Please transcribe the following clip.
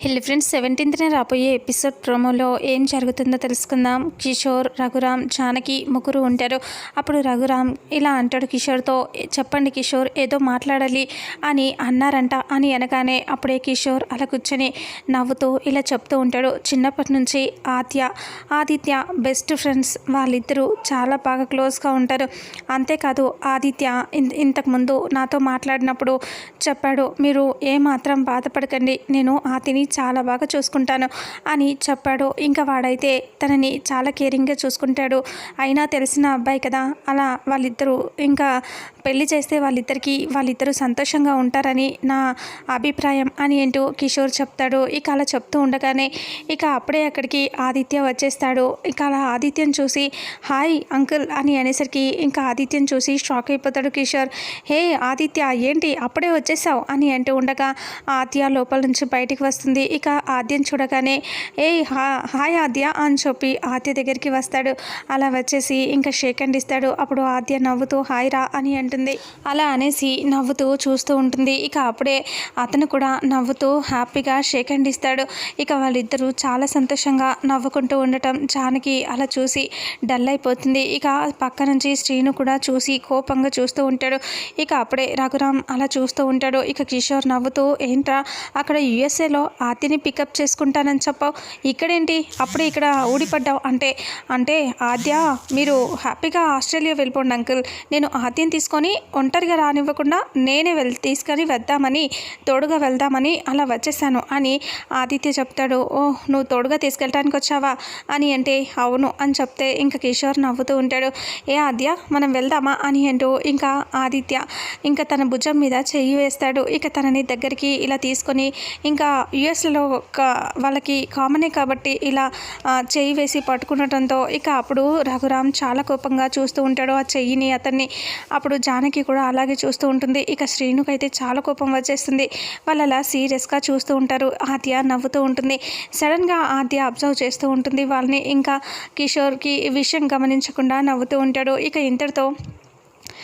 హెల్ friends సెవెంటీన్త్న రాబోయే episode ప్రోమోలో ఏం జరుగుతుందో తెలుసుకుందాం. కిషోర్ రఘురామ్ జానకి ముగ్గురు ఉంటారు. అప్పుడు రఘురామ్ ఇలా అంటాడు కిషోర్తో చెప్పండి కిషోర్ ఏదో మాట్లాడాలి అని అన్నారంట అని అనగానే అప్పుడే కిషోర్ అలా కూర్చొని నవ్వుతూ ఇలా చెప్తూ ఉంటాడు. చిన్నప్పటి నుంచి ఆద్య ఆదిత్య బెస్ట్ ఫ్రెండ్స్ వాళ్ళిద్దరూ చాలా బాగా క్లోజ్గా ఉంటారు. అంతేకాదు ఆదిత్య ఇంతకుముందు నాతో మాట్లాడినప్పుడు చెప్పాడు మీరు ఏమాత్రం బాధపడకండి నేను ఆతిని చాలా బాగా చూసుకుంటాను అని చెప్పాడు. ఇంకా వాడైతే తనని చాలా కేరింగ్గా చూసుకుంటాడు. అయినా తెలిసిన అబ్బాయి కదా అలా వాళ్ళిద్దరూ ఇంకా పెళ్ళి చేస్తే వాళ్ళిద్దరికీ వాళ్ళిద్దరూ సంతోషంగా ఉంటారని నా అభిప్రాయం అని ఏంటో కిషోర్ చెప్తాడు. ఇక అలా చెప్తూ ఉండగానే ఇక అప్పుడే అక్కడికి ఆదిత్య వచ్చేస్తాడు. ఇక అలా ఆదిత్యం చూసి హాయ్ అంకుల్ అని అనేసరికి ఇంకా ఆదిత్యం చూసి షాక్ అయిపోతాడు కిషోర్. హే ఆదిత్య ఏంటి అప్పుడే వచ్చేసావు? అని అంటూ ఉండగా ఆద్య లోపల నుంచి బయటికి వస్తుంది. ఇక ఆద్యం చూడగానే ఏ హాయ్ ఆద్య అని చెప్పి ఆద్య దగ్గరికి వస్తాడు. అలా వచ్చేసి ఇంకా షేక్ హ్యాండ్ ఇస్తాడు. అప్పుడు ఆద్య నవ్వుతూ హాయ్ రా అని అంటుంది. అలా అనేసి నవ్వుతూ చూస్తూ ఉంటుంది. ఇక అప్పుడే అతను కూడా నవ్వుతూ హ్యాపీగా షేక్ హ్యాండ్ ఇస్తాడు. ఇక వాళ్ళిద్దరూ చాలా సంతోషంగా నవ్వుకుంటూ ఉండటం జానకి అలా చూసి డల్ అయిపోతుంది. ఇక పక్క నుంచి శ్రీను కూడా చూసి కోపంగా చూస్తూ ఉంటాడు. ఇక అప్పుడే రఘురామ్ అలా చూస్తూ ఉంటాడు. ఇక కిషోర్ నవ్వుతూ ఏంట్రా? అక్కడ యుఎస్ఏలో ఆతిని పికప్ చేసుకుంటానని చెప్పావు. ఇక్కడేంటి? అప్పుడే ఇక్కడ ఊడిపడ్డావు. అంటే అంటే ఆద్య మీరు హ్యాపీగా ఆస్ట్రేలియా వెళ్ళిపోండి అంకుల్ నేను ఆద్యం తీసుకొని ఒంటరిగా రానివ్వకుండా నేనే వెళ్ తీసుకొని వెళ్దామని తోడుగా వెళ్దామని అలా వచ్చేసాను. అని ఆదిత్య చెప్తాడు. ఓ నువ్వు తోడుగా తీసుకెళ్ళడానికి వచ్చావా? అని అంటే అవును అని చెప్తే ఇంకా కిషోర్ నవ్వుతూ ఉంటాడు. ఏ ఆద్య మనం వెళ్దామా? అని అంటూ ఇంకా ఆదిత్య ఇంకా తన భుజం మీద చెయ్యి వేస్తాడు. ఇక తనని దగ్గరికి ఇలా తీసుకొని ఇంకా యుఎస్లో ఒక వాళ్ళకి కామనే కాబట్టి ఇలా చెయ్యి వేసి పట్టుకునటంతో ఇక అప్పుడు రఘురామ్ చాలా కోపంగా చూస్తూ ఉంటాడు ఆ చెయ్యిని అతన్ని. అప్పుడు జానకి కూడా అలాగే చూస్తూ ఉంటుంది. ఇక శ్రీనుకైతే చాలా కోపం వచ్చేస్తుంది. వాళ్ళు అలా సీరియస్గా చూస్తూ ఉంటారు. ఆద్య నవ్వుతూ ఉంటుంది. సడన్గా ఆద్య అబ్జర్వ్ చేస్తూ ఉంటుంది. వాళ్ళని ఇంకా కిషోర్కి విషయం గమనించకుండా నవ్వుతూ ఉంటాడు. ఇక ఇంతటితో